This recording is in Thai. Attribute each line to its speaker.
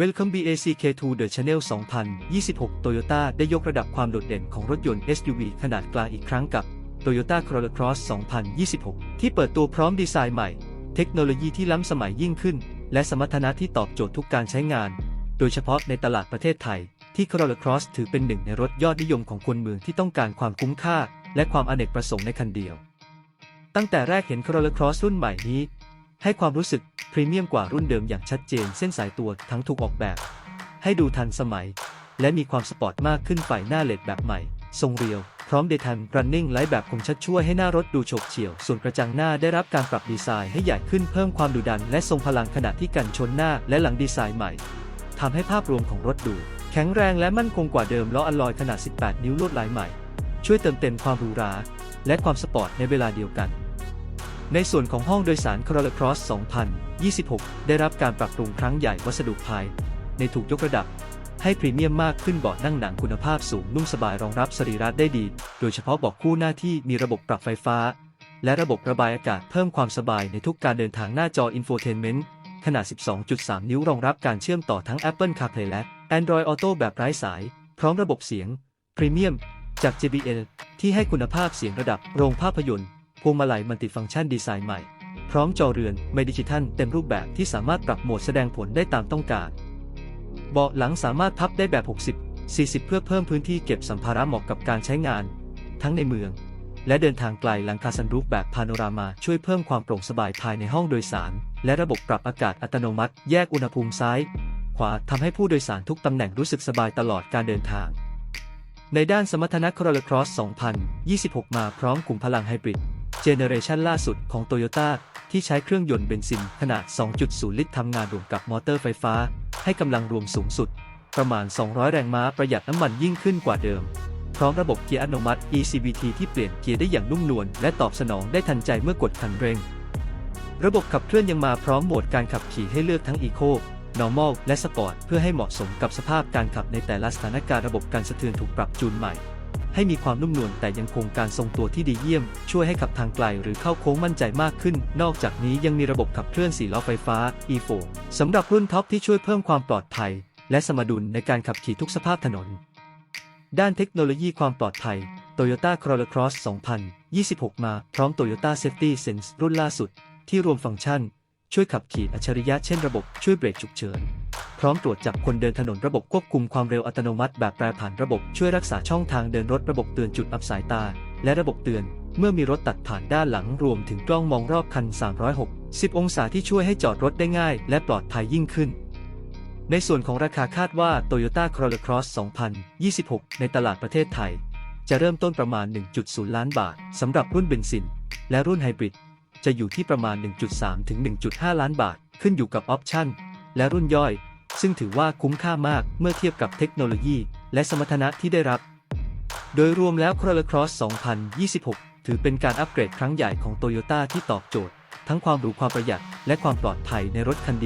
Speaker 1: Welcome BAC K2 The Channel 2026 Toyota ได้ยกระดับความโดดเด่นของรถยนต์ SUV ขนาดกลางอีกครั้งกับ Toyota Corolla Cross 2026 ที่เปิดตัวพร้อมดีไซน์ใหม่ เทคโนโลยีที่ล้ำสมัยยิ่งขึ้น และสมรรถนะที่ตอบโจทย์ทุกการใช้งาน โดยเฉพาะในตลาดประเทศไทย ที่ Corolla Cross ถือเป็นหนึ่งในรถยอดนิยมของคนเมืองที่ต้องการความคุ้มค่า และความอเนกประสงค์ในคันเดียว ตั้งแต่แรกเห็น Corolla Cross รุ่นใหม่นี้ ให้ความรู้สึก รีเมียมกว่ารุ่นเดิมอย่างชัดเจนเส้นสายตัวทั้งถูกออกแบบ ให้ดูทันสมัย และมีความสปอร์ตมากขึ้นไฟหน้าเลดแบบใหม่ ทรงเรียว พร้อม Daytime Running Light แบบคมชัดช่วยให้หน้ารถดูโฉบเฉี่ยว ส่วนกระจังหน้าได้รับการปรับดีไซน์ให้ใหญ่ขึ้นเพิ่มความดุดันและทรงพลังขณะที่กันชนหน้าและหลังดีไซน์ใหม่ทำให้ภาพรวมของรถดู แข็งแรงและมั่นคงกว่าเดิมล้ออลลอยขนาด 18 นิ้วลวดลายใหม่ ช่วยเติมเต็มความหรูหราและความสปอร์ตในเวลาเดียวกัน ในส่วนของห้องโดยสาร Corolla Cross 2026 ได้รับการปรับปรุงครั้งใหญ่วัสดุภาย ในถูกยกระดับ ให้พรีเมียมมากขึ้นเบาะนั่งหนังคุณภาพสูงนุ่มสบายรองรับสรีระได้ดี โดยเฉพาะเบาะคู่หน้าที่มีระบบปรับไฟฟ้า และระบบระบายอากาศเพิ่มความสบายในทุกการเดินทางหน้าจอ Infotainment ขนาด 12.3 นิ้วรองรับการเชื่อมต่อทั้ง Apple CarPlay และ Android Auto แบบไร้สาย พร้อมระบบเสียงพรีเมียมจาก JBL ที่ให้คุณภาพเสียงระดับโรงภาพยนตร์ พวงมาลัยมัลติฟังก์ชันดีไซน์ใหม่ พร้อมจอเรือนไมดิจิทัลเต็มรูปแบบที่สามารถปรับโหมดแสดงผลได้ตามต้องการ เบาะหลังสามารถพับได้แบบ 60 40 เพื่อเพิ่มพื้นที่เก็บสัมภาระเหมาะกับการใช้งาน ทั้งในเมือง และเดินทางไกลหลังคาซันรูฟแบบพาโนรามาช่วยเพิ่มความโปร่งสบายภายในห้องโดยสาร และระบบปรับอากาศอัตโนมัติ แยกอุณหภูมิซ้ายขวาทำให้ผู้โดยสารทุกตำแหน่งรู้สึกสบายตลอดการเดินทางในด้านสมรรถนะ Corolla Cross 2026 มาพร้อมกลุ่มพลังไฮบริด เจเนเรชันล่าสุดของ Toyota ที่ใช้เครื่องยนต์เบนซินขนาด 2.0 ลิตรทำงานรวมกับมอเตอร์ไฟฟ้า ให้กำลังรวมสูงสุด ประมาณ 200 แรงม้าประหยัดน้ำมันยิ่งขึ้นกว่าเดิม พร้อมระบบเกียร์อัตโนมัติ ECVT ที่เปลี่ยนเกียร์ได้อย่างนุ่มนวลและตอบสนองได้ทันใจเมื่อกดคันเร่ง ระบบขับเคลื่อนยังมาพร้อมโหมดการขับขี่ให้เลือกทั้ง Eco Normal และ Sport เพื่อให้เหมาะสมกับสภาพการขับในแต่ละสถานการณ์ระบบการสะเทือนถูกปรับจูนใหม่ ให้มีความนุ่มนวลแต่ยังคงการทรงตัวที่ดีเยี่ยม ช่วยให้ขับทางไกลหรือเข้าโค้งมั่นใจมากขึ้น นอกจากนี้ยังมีระบบขับเคลื่อน4ล้อไฟฟ้า e4 สำหรับรุ่นท็อปที่ช่วยเพิ่มความปลอดภัย และสมดุลในการขับขี่ทุกสภาพถนน ด้านเทคโนโลยีความปลอดภัย Toyota Corolla Cross 2026 มาพร้อม Toyota Safety Sense รุ่นล่าสุด ที่รวมฟังก์ชัน ช่วยขับขี่อัจฉริยะเช่นระบบช่วยเบรกฉุกเฉิน พร้อมตรวจจับคนเดินถนนระบบควบคุมความเร็วอัตโนมัติแบบแปรผันระบบช่วยรักษาช่องทางเดินรถระบบเตือนจุดอับสายตา และระบบเตือน เมื่อมีรถตัดผ่านด้านหลังรวมถึงกล้องมองรอบคัน 360 องศาที่ช่วยให้จอดรถได้ง่าย และปลอดภัยยิ่งขึ้น ในส่วนของราคาคาดว่า Toyota Corolla Cross 2026 ในตลาดประเทศไทย จะเริ่มต้นประมาณ 1.0 ล้านบาทสำหรับรุ่นเบนซิน และรุ่นไฮบริดจะอยู่ที่ประมาณ 1.3 ถึง 1.5 ล้านบาท ขึ้นอยู่กับออปชั่น และรุ่นย่อย ซึ่งถือว่าคุ้มค่ามากเมื่อเทียบกับเทคโนโลยี และสมรรถนะที่ได้รับ โดยรวมแล้ว Corolla Cross 2026 ถือเป็นการอัปเกรดครั้งใหญ่ของ Toyota ที่ตอบโจทย์ ทั้งความหรูความประหยัด และความปลอดภัยในรถคันเดียว